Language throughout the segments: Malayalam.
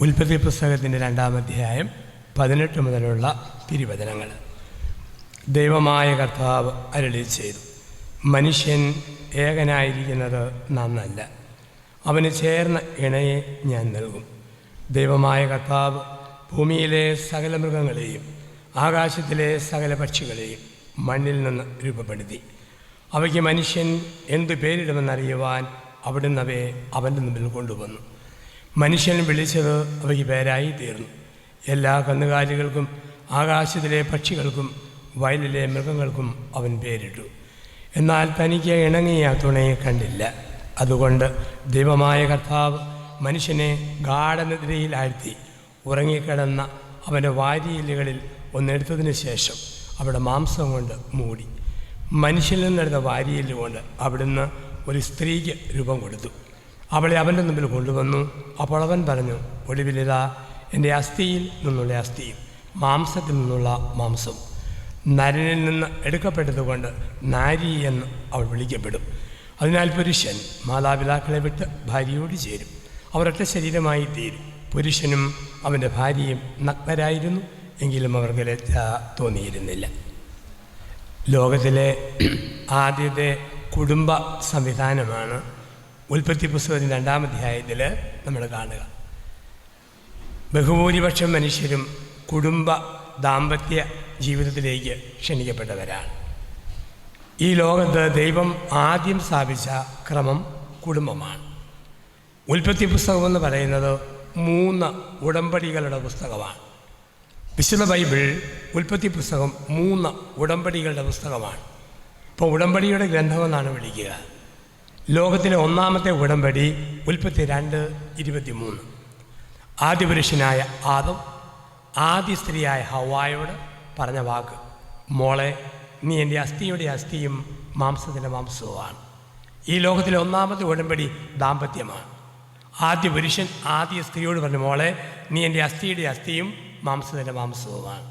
ഉൽപ്പത്തി പുസ്തകത്തിന്റെ രണ്ടാം അധ്യായം പതിനെട്ട് മുതലുള്ള തിരുവചനങ്ങൾ. ദൈവമായ കർത്താവ് അരളി ചെയ്തു മനുഷ്യൻ ഏകനായിരിക്കുന്നത് നന്നല്ല. അവന് ചേർന്ന ഇണയെ ഞാൻ നൽകും. ദൈവമായ കർത്താവ് ഭൂമിയിലെ സകല മൃഗങ്ങളെയും ആകാശത്തിലെ സകല പക്ഷികളെയും മണ്ണിൽ നിന്ന് രൂപപ്പെടുത്തി. അവയ്ക്ക് മനുഷ്യൻ എന്തു പേരിടുമെന്നറിയുവാൻ അവിടുന്ന് അവയെ അവന്റെ മുമ്പിൽ കൊണ്ടുവന്നു. മനുഷ്യൻ വിളിച്ചത് അവയ്ക്ക് പേരായി തീർന്നു എല്ലാ കന്നുകാലികൾക്കും ആകാശത്തിലെ പക്ഷികൾക്കും വയലിലെ മൃഗങ്ങൾക്കും അവൻ പേരിട്ടു. എന്നാൽ തനിക്ക് ഇണങ്ങിയ തുണയെ കണ്ടില്ല. അതുകൊണ്ട് ദൈവമായ കർത്താവ് മനുഷ്യനെ ഗാഠനിദ്രയിലാഴ്ത്തി ഉറങ്ങിക്കിടന്ന അവന്റെ വാരിയിലുകളിൽ ഒന്നെടുത്തതിന് ശേഷം അവിടെ മാംസം കൊണ്ട് മൂടി. മനുഷ്യനിൽ നിന്നെടുത്ത വാരിയിലുകൊണ്ട് അവിടുന്ന് ഒരു സ്ത്രീക്ക് രൂപം കൊടുത്തു. അവളെ അവന്റെ മുമ്പിൽ കൊണ്ടുവന്നു. അപ്പോൾ അവൻ പറഞ്ഞു ഒടുവിലിതാ എന്റെ അസ്ഥിയിൽ നിന്നുള്ള അസ്ഥിയും മാംസത്തിൽ നിന്നുള്ള മാംസം നരനിൽ നിന്ന് എടുക്കപ്പെട്ടതുകൊണ്ട് നാരി എന്ന് അവൾ വിളിക്കപ്പെടും. അതിനാൽ പുരുഷൻ മാതാപിതാക്കളെ വിട്ട് ഭാര്യയോട് ചേരും. അവർ ശരീരമായി തീരും. പുരുഷനും അവന്റെ ഭാര്യയും നഗ്നരായിരുന്നു. എങ്കിലും അവർക്ക് ലജ്ജ തോന്നിയിരുന്നില്ല. ലോകത്തിലെ ആദ്യത്തെ കുടുംബ സംവിധാനമാണ് ഉൽപ്പത്തി പുസ്തകത്തിന്റെ രണ്ടാം അധ്യായത്തിൽ നമ്മൾ കാണുക. ബഹുഭൂരിപക്ഷം മനുഷ്യരും കുടുംബ ദാമ്പത്യ ജീവിതത്തിലേക്ക് ക്ഷണിക്കപ്പെട്ടവരാണ്. ഈ ലോകത്ത് ദൈവം ആദ്യം സ്ഥാപിച്ച ക്രമം കുടുംബമാണ്. ഉൽപ്പത്തി പുസ്തകം എന്ന് പറയുന്നത് മൂന്ന് ഉടമ്പടികളുടെ പുസ്തകമാണ്. വിശുദ്ധ ബൈബിൾ ഉൽപ്പത്തി പുസ്തകം മൂന്ന് ഉടമ്പടികളുടെ പുസ്തകമാണ്. ഇപ്പോൾ ഉടമ്പടിയുടെ ഗ്രന്ഥമെന്നാണ് വിളിക്കുക. ലോകത്തിലെ ഒന്നാമത്തെ ഉടമ്പടി ഉൽപ്പത്തി രണ്ട് ഇരുപത്തി മൂന്ന് ആദ്യ പുരുഷനായ ആദം ആദ്യ സ്ത്രീയായ ഹവായോട് പറഞ്ഞ വാക്ക് മോളെ നീ എന്റെ അസ്ഥിയുടെ അസ്ഥിയും മാംസത്തിന്റെ മാംസവുമാണ് ഈ ലോകത്തിലെ ഒന്നാമത്തെ ഉടമ്പടി ദാമ്പത്യമാണ്. ആദ്യ പുരുഷൻ ആദ്യ സ്ത്രീയോട് പറഞ്ഞു മോളെ നീ എന്റെ അസ്ഥിയുടെ അസ്ഥിയും മാംസത്തിന്റെ മാംസവുമാണ്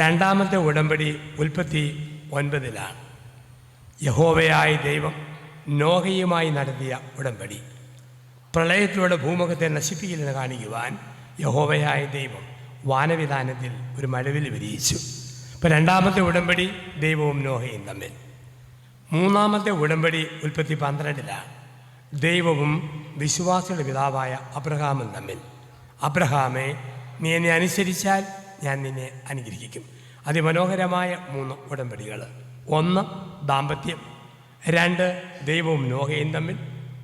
രണ്ടാമത്തെ ഉടമ്പടി ഉൽപ്പത്തി ഒൻപതിലാണ്. യഹോവയായ ദൈവം നോഹയുമായി നടത്തിയ ഉടമ്പടി. പ്രളയത്തിലൂടെ ഭൂമുഖത്തെ നശിപ്പിക്കില്ലെന്ന് കാണിക്കുവാൻ യഹോവയായ ദൈവം വാനവിധാനത്തിൽ ഒരു മഴവിൽ വിരിയിച്ചു. ഇപ്പം രണ്ടാമത്തെ ഉടമ്പടി ദൈവവും നോഹയും തമ്മിൽ. മൂന്നാമത്തെ ഉടമ്പടി ഉൽപ്പത്തി പന്ത്രണ്ടിലാണ്. ദൈവവും വിശ്വാസിയുടെ പിതാവായ അബ്രഹാമും തമ്മിൽ. അബ്രഹാമെ നീ എന്നെ അനുസരിച്ചാൽ ഞാൻ നിന്നെ അനുഗ്രഹിക്കും. അതിമനോഹരമായ മൂന്ന് ഉടമ്പടികൾ ഒന്ന് ദാമ്പത്യം. രണ്ട് ദൈവവും നോഹയും തമ്മിൽ.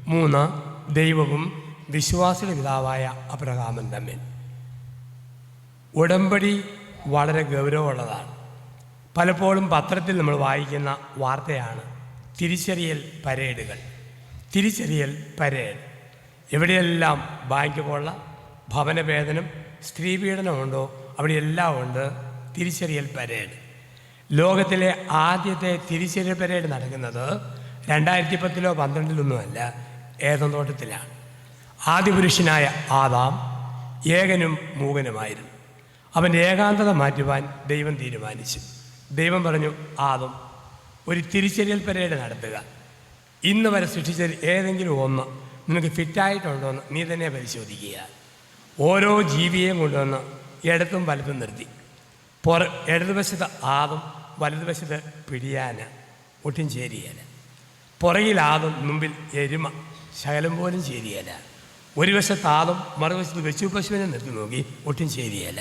മൂന്ന് ദൈവവും വിശ്വാസിയുടെ പിതാവായ അബ്രഹാമും തമ്മിൽ. ഉടമ്പടി വളരെ ഗൗരവമുള്ളതാണ്. പലപ്പോഴും പത്രത്തിൽ നമ്മൾ വായിക്കുന്ന വാർത്തയാണ് തിരിച്ചറിയൽ പരേഡുകൾ. തിരിച്ചറിയൽ പരേഡ്. എവിടെയെല്ലാം ബാങ്ക് ഭവനവേദനം സ്ത്രീപീഡനമുണ്ടോ അവിടെയെല്ലാം ഉണ്ട് തിരിച്ചറിയൽ പരേഡ്. ലോകത്തിലെ ആദ്യത്തെ തിരിച്ചറിയൽ പരേഡ് നടക്കുന്നത് രണ്ടായിരത്തി പത്തിലോ പന്ത്രണ്ടിലൊന്നുമല്ല ഏതന്തോട്ടത്തിലാണ്. ആദിപുരുഷനായ ആദാം ഏകനും മൂകനുമായിരുന്നു. അവന്റെ ഏകാന്തത മാറ്റുവാൻ ദൈവം തീരുമാനിച്ചു. ദൈവം പറഞ്ഞു ആദം ഒരു തിരിച്ചറിയൽ പരേഡ് നടത്തുക. ഇന്ന് വരെ സൃഷ്ടിച്ചതിൽ ഏതെങ്കിലും ഒന്ന് നിനക്ക് ഫിറ്റായിട്ടുണ്ടോ എന്ന് നീ തന്നെ പരിശോധിക്കുക. ഓരോ ജീവിയെയും കൊണ്ടുവന്ന് ഇടത്തും വലത്തും നിർത്തി. പുറ ഇടതുവശത്ത് ആദം വലതുവശത്ത് പിടിയാന ഒട്ടും ചേരിയേല പുറകിൽ ആദം മുമ്പിൽ എരുമ ശകലം പോലും ചേരിയേല. ഒരു വശത്ത് ആദം മറുവശത്ത് വെച്ചു പശുവിനെ നിർത്തി നോക്കി ഒട്ടും ചേരിയേല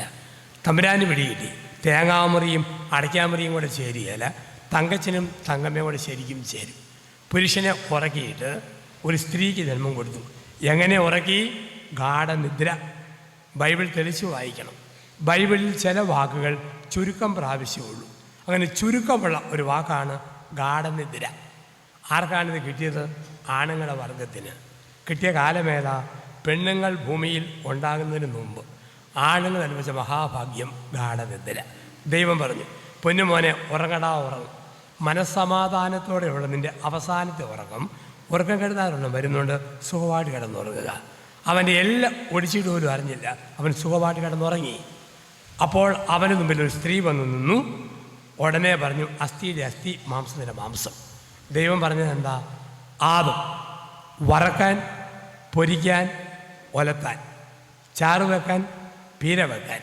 തമ്പുരാന് പിടികിട്ടി. തേങ്ങാമുറിയും അടയ്ക്കാമുറിയും കൂടെ ചേരിയേല. തങ്കച്ചനും തങ്കമ്മയും കൂടെ ശരിക്കും ചേരും. പുരുഷനെ ഉറക്കിയിട്ട് ഒരു സ്ത്രീക്ക് ജന്മം കൊടുത്തു. എങ്ങനെ ഉറക്കി? ഗാഠനിദ്ര. ബൈബിൾ തെളിച്ച് വായിക്കണം. ബൈബിളിൽ ചില വാക്കുകൾ ചുരുക്കം പ്രാവശ്യമുള്ളൂ. അങ്ങനെ ചുരുക്കമുള്ള ഒരു വാക്കാണ് ഗാഠനിദ്ര. ആർക്കാണിത് കിട്ടിയത്? ആണുങ്ങളുടെ വർഗത്തിന്. കിട്ടിയ കാലമേതാ പെണ്ണുങ്ങൾ ഭൂമിയിൽ ഉണ്ടാകുന്നതിന് മുമ്പ്. ആണുങ്ങൾ അനുഭവിച്ച മഹാഭാഗ്യം ഗാഠനിദ്ര. ദൈവം പറഞ്ഞു പൊന്നുമോനെ ഉറങ്ങടാ ഉറങ്ങും. മനസ്സമാധാനത്തോടെയുള്ള നിന്റെ അവസാനത്തെ ഉറക്കം ഉറക്കം കിടന്നാറെണ്ണം വരുന്നുണ്ട് സുഖമായിട്ട് കിടന്നുറങ്ങുക. അവന്റെ എല്ലാം ഒടിച്ചിട്ട് പോലും അറിഞ്ഞില്ല. അവൻ സുഖമായിട്ട് കിടന്നുറങ്ങി. അപ്പോൾ അവന് മുമ്പിൽ ഒരു സ്ത്രീ വന്നു നിന്നു. ഉടനെ പറഞ്ഞു അസ്ഥിയുടെ അസ്ഥി മാംസത്തിന്റെ മാംസം. ദൈവം പറഞ്ഞത് എന്താ? ആദം വറക്കാൻ പൊരിക്കാൻ ഒലത്താൻ ചാറ് വെക്കാൻ പീര വെക്കാൻ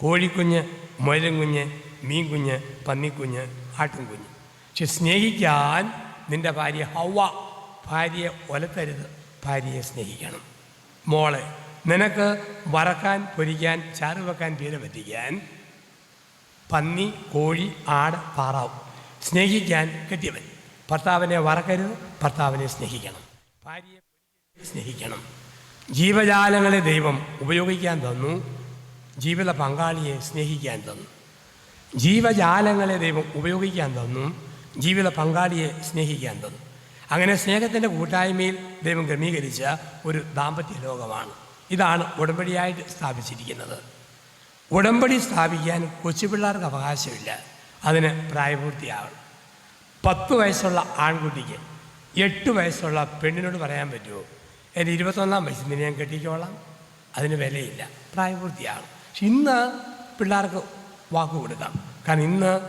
കോഴിക്കുഞ്ഞ് മുയലും കുഞ്ഞ് മീൻ കുഞ്ഞ് പന്നിക്കുഞ്ഞ് ആട്ടും കുഞ്ഞ് പക്ഷെ സ്നേഹിക്കാൻ നിന്റെ ഭാര്യ ഹൗവ ഭാര്യയെ ഒലത്തരുത് ഭാര്യയെ സ്നേഹിക്കണം. മോളെ നിനക്ക് വറക്കാൻ പൊരിക്കാൻ ചാറ് വെക്കാൻ പീര പറ്റിക്കാൻ പന്നി കോഴി ആട് പാറാവ്. സ്നേഹിക്കാൻ കെട്ടിയവൻ. ഭർത്താവിനെ വറക്കരുത് ഭർത്താവിനെ സ്നേഹിക്കണം. ഭാര്യയെ സ്നേഹിക്കണം. ജീവജാലങ്ങളെ ദൈവം ഉപയോഗിക്കാൻ തന്നു. ജീവിത പങ്കാളിയെ സ്നേഹിക്കാൻ തന്നു. ജീവജാലങ്ങളെ ദൈവം ഉപയോഗിക്കാൻ തന്നു. ജീവിത പങ്കാളിയെ സ്നേഹിക്കാൻ തന്നു. അങ്ങനെ സ്നേഹത്തിന്റെ കൂട്ടായ്മയിൽ ദൈവം ക്രമീകരിച്ച ഒരു ദാമ്പത്യ ലോകമാണ്. ഇതാണ് ഉടമ്പടിയായിട്ട് സ്ഥാപിച്ചിരിക്കുന്നത്. ഉടമ്പടി സ്ഥാപിക്കാൻ കൊച്ചുപിള്ളേർക്ക് അവകാശമില്ല. അതിന് പ്രായപൂർത്തിയാവണം. പത്ത് വയസ്സുള്ള ആൺകുട്ടിക്ക് എട്ട് വയസ്സുള്ള പെണ്ണിനോട് പറയാൻ പറ്റുമോ? എന്റെ ഇരുപത്തൊന്നാം വയസ്സിൽ നിന്ന് ഞാൻ കെട്ടിക്കോളാം. അതിന് വിലയില്ല. പ്രായപൂർത്തിയാകണം പക്ഷെ ഇന്ന് പിള്ളേർക്ക് വാക്ക് കൊടുക്കാം. കാരണം ഇന്ന്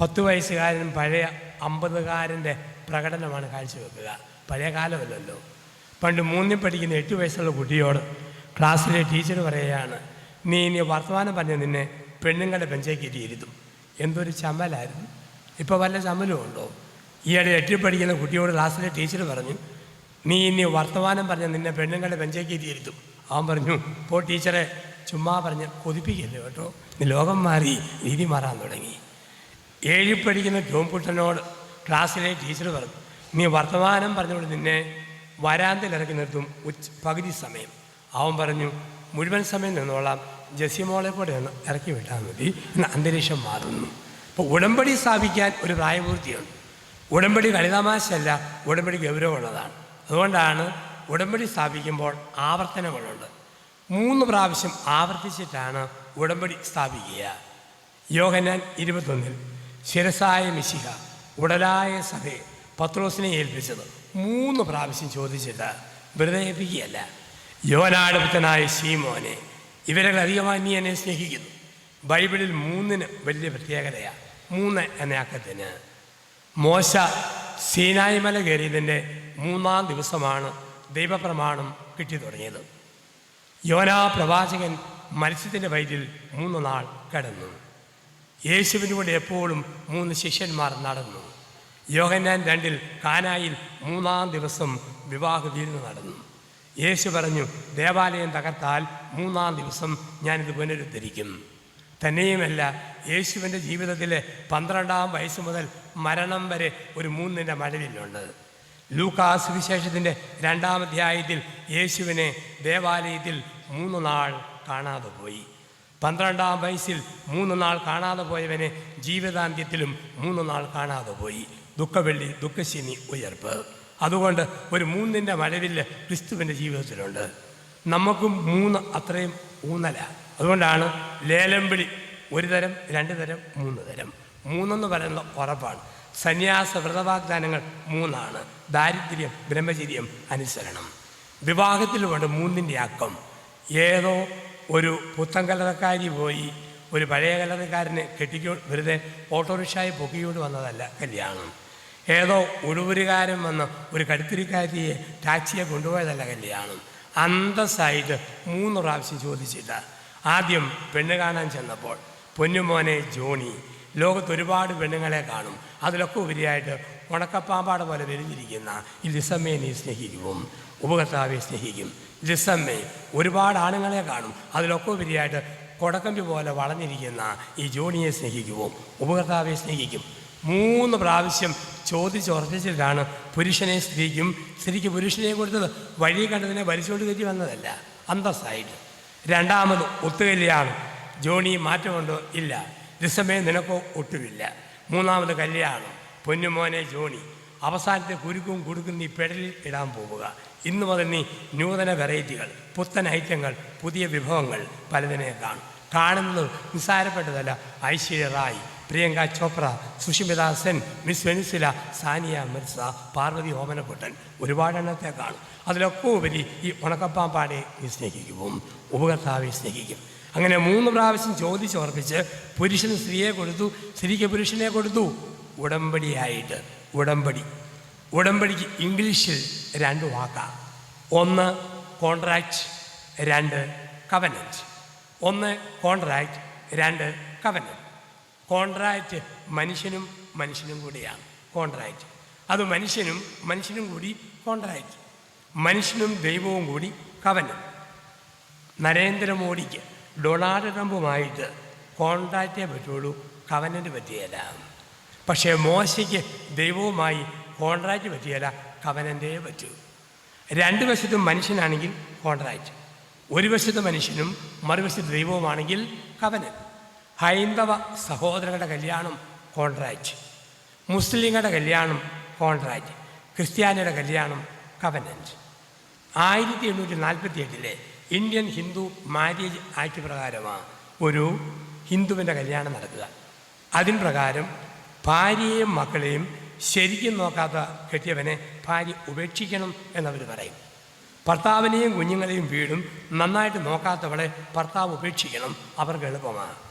പത്ത് വയസ്സുകാരൻ പഴയ അമ്പതുകാരന്റെ പ്രകടനമാണ് കാഴ്ചവെക്കുക. പഴയ കാലമല്ലല്ലോ. പണ്ട് മൂന്നിൽ പഠിക്കുന്ന എട്ട് വയസ്സുള്ള കുട്ടിയോട് ക്ലാസ്സിലെ ടീച്ചർ പറയുകയാണ് നീ ഇനി വർത്തമാനം പറഞ്ഞ് നിന്നെ പെണ്ണുങ്ങളുടെ ബെഞ്ചേക്ക് ഇരുത്തും. എന്തൊരു ചമ്മലായിരുന്നു. ഇപ്പോൾ വല്ല ചമലും ഉണ്ടോ? ഈയിടെ എട്ടിൽ പഠിക്കുന്ന കുട്ടിയോട് ക്ലാസ്സിലെ ടീച്ചർ പറഞ്ഞു നീ ഇനി വർത്തമാനം പറഞ്ഞ് നിന്നെ പെണ്ണുങ്ങളുടെ ബെഞ്ചേക്ക് ഇരുത്തും. അവൻ പറഞ്ഞു ഇപ്പോൾ ടീച്ചറെ ചുമ്മാ പറഞ്ഞ് കൊതിപ്പിക്കല്ലേ കേട്ടോ. ലോകം മാറി രീതി മാറാൻ തുടങ്ങി. ഏഴിൽ പഠിക്കുന്ന ജോംപുട്ടനോട് ക്ലാസ്സിലെ ടീച്ചർ പറഞ്ഞു നീ വർത്തമാനം പറഞ്ഞുകൊണ്ട് നിന്നെ വരാന്തയിൽ ഇറക്കി നിർത്തും ഉച്ച പകുതി സമയം. അവൻ പറഞ്ഞു മുഴുവൻ സമയം നിന്നോളാം. ജസിമോളെ ഒന്ന് ഇറക്കി വിട്ടാൽ മതി. എന്ന് അന്തരീക്ഷം മാറുന്നു. അപ്പോൾ ഉടമ്പടി സ്ഥാപിക്കാൻ ഒരു പ്രായപൂർത്തിയുണ്ട്. ഉടമ്പടി കളിതാമാശല്ല ഉടമ്പടി ഗൗരവമുള്ളതാണ്. അതുകൊണ്ടാണ് ഉടമ്പടി സ്ഥാപിക്കുമ്പോൾ ആവർത്തനങ്ങളുണ്ട്. മൂന്ന് പ്രാവശ്യം ആവർത്തിച്ചിട്ടാണ് ഉടമ്പടി സ്ഥാപിക്കുക. യോഹനാൻ ഇരുപത്തൊന്നിൽ ശിരസായ മിശിക ഉടലായ സഭയെ പത്രോസിനെ ഏൽപ്പിച്ചത്. മൂന്ന് പ്രാവശ്യം ചോദിച്ചിട്ട് വെറുതെ ഏൽപ്പിക്കുകയല്ല. യോനാടുപ്പത്തനായ സീമോനെ ഇവരെ അധികമായി നീ എന്നെ സ്നേഹിക്കുന്നു. ബൈബിളിൽ മൂന്നിന് വലിയ പ്രത്യേകതയാണ് മൂന്ന് എന്ന അക്കത്തിന് മോശ സീനായി മല കയറിയതിന്റെ മൂന്നാം ദിവസമാണ് ദൈവപ്രമാണം കിട്ടി തുടങ്ങിയത്. യോനാ പ്രവാചകൻ മത്സ്യത്തിന്റെ വയറ്റിൽ മൂന്ന് നാൾ കടന്നു. യേശുവിന് കൂടെ എപ്പോഴും മൂന്ന് ശിഷ്യന്മാർ നടന്നു. യോഹന്നാൻ രണ്ടിൽ കാനായിൽ മൂന്നാം ദിവസം വിവാഹ വിരുന്ന് നടന്നു. യേശു പറഞ്ഞു ദേവാലയം തകർത്താൽ മൂന്നാം ദിവസം ഞാനിത് പുനരുദ്ധരിക്കും. തന്നെയുമല്ല യേശുവിന്റെ ജീവിതത്തിലെ പന്ത്രണ്ടാം വയസ്സ് മുതൽ മരണം വരെ ഒരു മൂന്നിന്റെ മഴവില്ലുണ്ട് ലൂക്കാസ് വിശേഷത്തിന്റെ രണ്ടാം അധ്യായത്തിൽ യേശുവിനെ ദേവാലയത്തിൽ മൂന്ന് നാൾ കാണാതെ പോയി. പന്ത്രണ്ടാം വയസ്സിൽ മൂന്ന് നാൾ കാണാതെ പോയവനെ ജീവിതാന്ത്യത്തിലും മൂന്ന് നാൾ കാണാതെ പോയി. ദുഃഖവെള്ളി ദുഃഖശിനി ഉയർപ്പ്. അതുകൊണ്ട് ഒരു മൂന്നിന്റെ മഴവിൽ ക്രിസ്തുവിന്റെ ജീവിതത്തിലുണ്ട്. നമുക്കും മൂന്ന് അത്രയും ഊന്നല. അതുകൊണ്ടാണ് ലേലം വിളി ഒരു തരം രണ്ട് തരം മൂന്ന് തരം. മൂന്നെന്ന് പറയുന്നത് ഉറപ്പാണ്. സന്യാസ വ്രതവാഗ്ദാനങ്ങൾ മൂന്നാണ്. ദാരിദ്ര്യം ബ്രഹ്മചര്യം അനുസരണം. വിവാഹത്തിലുമുണ്ട് മൂന്നിന്റെ അക്കം. ഏതോ ഒരു പുത്തൻ കലറക്കാരി പോയി ഒരു പഴയ കലറക്കാരനെ കെട്ടിക്കോ വെറുതെ ഓട്ടോറിക്ഷായി പൊക്കിയോട് വന്നതല്ല കല്യാണം. ഏതോ ഉടുപുരുകാരൻ വന്ന് ഒരു കടുത്തിരിക്കാരിയെ ടാക്സിയെ കൊണ്ടുപോയതല്ല കല്യാണം. അന്തസ്സായിട്ട് മൂന്ന് പ്രാവശ്യം ചോദിച്ചിട്ട് ആദ്യം പെണ്ണ് കാണാൻ ചെന്നപ്പോൾ പൊന്നുമോനെ ജോണി ലോകത്ത് ഒരുപാട് പെണ്ണുങ്ങളെ കാണും. അതിലൊക്കെ ഉപരിയായിട്ട് ഉണക്കപ്പാമ്പാട് പോലെ വെരിഞ്ഞിരിക്കുന്ന ഈ ലിസമ്മയെ നീ സ്നേഹിക്കും. ഉപകർത്താവെ സ്നേഹിക്കും. ലിസമ്മെ ഒരുപാട് ആണുങ്ങളെ കാണും. അതിലൊക്കെ ഉപരിയായിട്ട് കൊടക്കമ്പി പോലെ വളഞ്ഞിരിക്കുന്ന ഈ ജോണിയെ സ്നേഹിക്കുമോ ഉപകർത്താവെ സ്നേഹിക്കും. മൂന്ന് പ്രാവശ്യം ചോദിച്ചുറപ്പിച്ചിട്ടാണ് പുരുഷനെ സ്ത്രീക്കും സ്ത്രീക്ക് പുരുഷനെ കൊടുത്തത്. വഴി കണ്ടതിനെ വലിച്ചുകൊണ്ട് കയറ്റി വന്നതല്ല അന്തസ്സായിട്ട്. രണ്ടാമത് ഒത്തുകല്യാണം. ജോണി മാറ്റമുണ്ടോ? ഇല്ല. ലിസമേ നിനക്കോ ഒട്ടുമില്ല. മൂന്നാമത് കല്യാണം. പൊന്നുമോനെ ജോണി അവസാനത്തെ കുരുക്കും കുടുക്കും നീ പെടലിൽ ഇടാൻ പോവുക. ഇന്ന് മുതൽ നീ നൂതന വെറൈറ്റികൾ പുത്തൻ ഐറ്റങ്ങൾ പുതിയ വിഭവങ്ങൾ പലതിനെ കാണും. കാണുന്നത് നിസ്സാരപ്പെട്ടതല്ല ഐശ്വര്യ റായ്. പ്രിയങ്ക ചോപ്ര സുഷിമിത സെൻ മിസ് വെനിസില സാനിയ മിർസ പാർവതി ഓമനക്കുട്ടൻ ഒരുപാടെണ്ണത്തെ കാണും. അതിലൊക്കെ ഉപരി ഈ ഉണക്കപ്പാമ്പാടെ നീ സ്നേഹിക്കും. ഉപകർത്താവെ സ്നേഹിക്കും. അങ്ങനെ മൂന്ന് പ്രാവശ്യം ചോദിച്ചോർപ്പിച്ച് പുരുഷന് സ്ത്രീയെ കൊടുത്തു സ്ത്രീക്ക് പുരുഷനെ കൊടുത്തു. ഉടമ്പടിയായിട്ട് ഉടമ്പടി. ഉടമ്പടിക്ക് ഇംഗ്ലീഷിൽ രണ്ട് വാക്കാണ് ഒന്ന് കോൺട്രാക്റ്റ് രണ്ട് കവനറ്റ് ഒന്ന് കോൺട്രാക്റ്റ് രണ്ട് കവനന്റ് കോൺട്രാക്റ്റ് മനുഷ്യനും മനുഷ്യനും കൂടിയാണ്. കോൺട്രാക്റ്റ് അത് മനുഷ്യനും മനുഷ്യനും കൂടി കോൺട്രാക്റ്റ് മനുഷ്യനും ദൈവവും കൂടി കവനം നരേന്ദ്രമോദിക്ക് ഡൊണാൾഡ് ട്രംപുമായിട്ട് കോൺട്രാക്റ്റേ പറ്റുള്ളൂ കവനന് പറ്റിയല്ല. പക്ഷേ മോശയ്ക്ക് ദൈവവുമായി കോൺട്രാക്റ്റ് പറ്റിയല്ല കവനന്റെ പറ്റൂ. രണ്ട് വശത്തും മനുഷ്യനാണെങ്കിൽ കോൺട്രാക്റ്റ് ഒരു വശത്ത് മനുഷ്യനും മറുവശത്ത് ദൈവവുമാണെങ്കിൽ കവനൻ ഹൈന്ദവ സഹോദരങ്ങളുടെ കല്യാണം കോൺട്രാക്റ്റ് മുസ്ലിങ്ങളുടെ കല്യാണം കോൺട്രാക്റ്റ് ക്രിസ്ത്യാനിയുടെ കല്യാണം കവനന്റ് ആയിരത്തി എണ്ണൂറ്റി നാൽപ്പത്തി എട്ടിലെ ഇന്ത്യൻ ഹിന്ദു മാരേജ് ആക്ട് പ്രകാരമാണ് ഒരു ഹിന്ദുവിന്റെ കല്യാണം നടക്കുക. അതിൻ പ്രകാരം ഭാര്യയെയും മക്കളെയും ശരിക്കും നോക്കാത്ത കെട്ടിയവനെ ഭാര്യ ഉപേക്ഷിക്കണം എന്നവർ പറയും. ഭർത്താവിനെയും കുഞ്ഞുങ്ങളെയും വീടും നന്നായിട്ട് നോക്കാത്തവളെ ഭർത്താവ് ഉപേക്ഷിക്കണം. അവർക്ക് എളുപ്പമാണ്.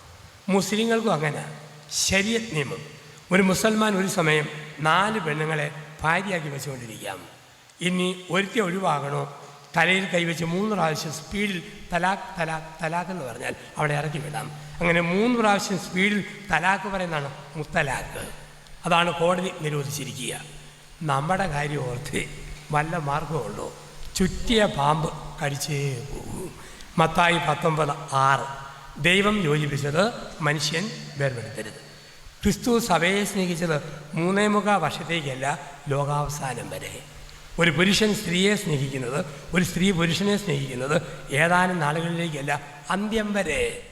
മുസ്ലിങ്ങൾക്കും അങ്ങനെ. ശരിയത് നിയമം. ഒരു മുസൽമാൻ ഒരു സമയം നാല് പെണ്ണുങ്ങളെ ഭാര്യയാക്കി വെച്ചുകൊണ്ടിരിക്കാം ഇനി ഒരുത്തി ഒഴിവാകണോ? തലയിൽ കൈവച്ച് മൂന്ന് പ്രാവശ്യം സ്പീഡിൽ തലാഖ് തലാഖ് തലാഖ് എന്ന് പറഞ്ഞാൽ അവിടെ ഇറക്കി വിടാം. അങ്ങനെ മൂന്ന് പ്രാവശ്യം സ്പീഡിൽ തലാഖ് പറയുന്നതാണ് മുത്തലാഖ് അതാണ് കോടതി നിരോധിച്ചിരിക്കുക. നമ്മുടെ കാര്യം ഓർത്ത് വല്ല മാർഗമുള്ളൂ ചുറ്റിയ പാമ്പ് കടിച്ചേ പോകും. മത്തായി പത്തൊമ്പത് ആറ്. ദൈവം യോജിപ്പിച്ചത് മനുഷ്യൻ വേർപെടുത്തരുത്. ക്രിസ്തു സഭയെ സ്നേഹിച്ചത് മൂന്നേ മുഖ വർഷത്തേക്കല്ല ലോകാവസാനം വരെ. ഒരു പുരുഷൻ സ്ത്രീയെ സ്നേഹിക്കുന്നത് ഒരു സ്ത്രീ പുരുഷനെ സ്നേഹിക്കുന്നത് ഏതാനും നാളുകളിലേക്കല്ല അന്ത്യം വരെ.